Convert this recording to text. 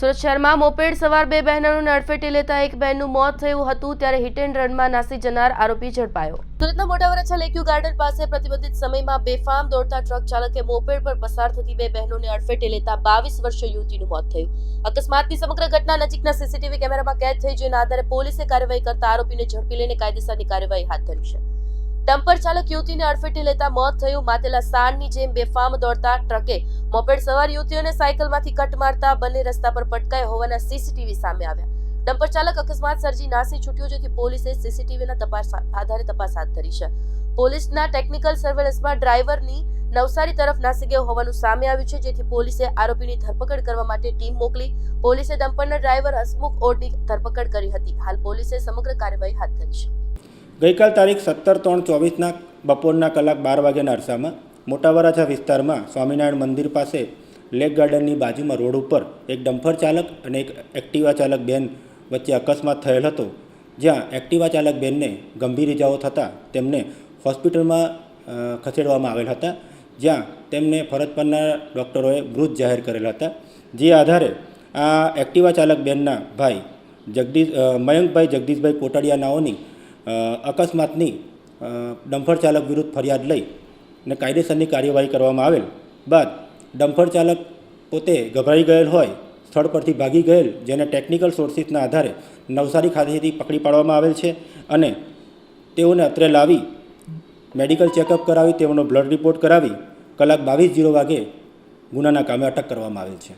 સુરત શહેરમાં મોપેડ સવાર બે બહેનોને અડફેટે લેતા એક બહેનનું મોત થયું હતું ત્યારે હિટ એન્ડ રનમાં નાસી જનાર આરોપી ઝડપાયો. સુરતના મોટા વરછા લેક્યુ ગાર્ડન પાસે પ્રતિબંધિત સમયમાં બેફામ દોડતા ટ્રક ચાલકે મોપેડ પર પસાર થતી બે બહેનોને અડફેટે લેતા બાવીસ વર્ષીય યુવતીનું મોત થયું. અકસ્માતની સમગ્ર ઘટના નજીકના સીસીટીવી કેમેરામાં કેદ થઈ, જેના આધારે પોલીસે કાર્યવાહી કરતા આરોપીને ઝડપી લઈને કાયદેસરની કાર્યવાહી હાથ ધરી છે. ડમ્પર ચાલક યુવતીને અડફેટે લેતા મોત થયું. માતેલા સાણની જેમ બેફામ દોડતા ટ્રકે મોપેડ સવાર યુવતીઓને સાયકલમાંથી કટ મારતા બંને રસ્તા પર પટકાય હોવાના સીસીટીવી સામે આવ્યા. ડમ્પર ચાલક અકસ્માત સર્જી નાસી છૂટ્યો, જેથી પોલીસે સીસીટીવીના તપાસ આધારે તપાસ હાથ ધરી છે. પોલીસના ટેકનિકલ સર્વેલન્સમાં ડ્રાઈવરની નવસારી તરફ નાસી ગયો હોવાનું સામે આવ્યું છે, જેથી પોલીસે આરોપીની ધરપકડ કરવા માટે ટીમ મોકલી. પોલીસે ડમ્પરના ડ્રાઈવર હસમુખ ઓડની ધરપકડ કરી હતી. હાલ પોલીસે સમગ્ર કાર્યવાહી હાથ ધરી છે. ગઈકાલ તારીખ સત્તર ત્રણ ચોવીસના બપોરના કલાક બાર વાગ્યાના અરસામાં મોટા વરાછા વિસ્તારમાં સ્વામિનારાયણ મંદિર પાસે લેક ગાર્ડનની બાજુમાં રોડ ઉપર એક ડમ્ફર ચાલક અને એક એક્ટિવા ચાલક બેન વચ્ચે અકસ્માત થયેલ હતો, જ્યાં એક્ટિવા ચાલક બેનને ગંભીર ઇજાઓ થતાં તેમને હોસ્પિટલમાં ખસેડવામાં આવેલ હતા, જ્યાં તેમને ફરજ પરના ડૉક્ટરોએ મૃત જાહેર કરેલ હતા. જે આધારે આ એક્ટિવા ચાલક બેનના ભાઈ જગદીશ મયંકભાઈ જગદીશભાઈ કોટડિયા નાઓની અકસ્માતની ડમ્ફર ચાલક વિરુદ્ધ ફરિયાદ લઈ અને કાયદેસરની કાર્યવાહી કરવામાં આવેલ બાદ ડમ્ફર ચાલક પોતે ગભરાઈ ગયેલ હોય, સ્થળ પરથી ભાગી ગયેલ, જેને ટેકનિકલ સોર્સિસના આધારે નવસારી ખાતેથી પકડી પાડવામાં આવેલ છે અને તેઓને અત્રે લાવી મેડિકલ ચેકઅપ કરાવી, તેઓનો બ્લડ રિપોર્ટ કરાવી કલાક બાવીસ જીરો વાગે ગુનાના કામે અટક કરવામાં આવેલ છે.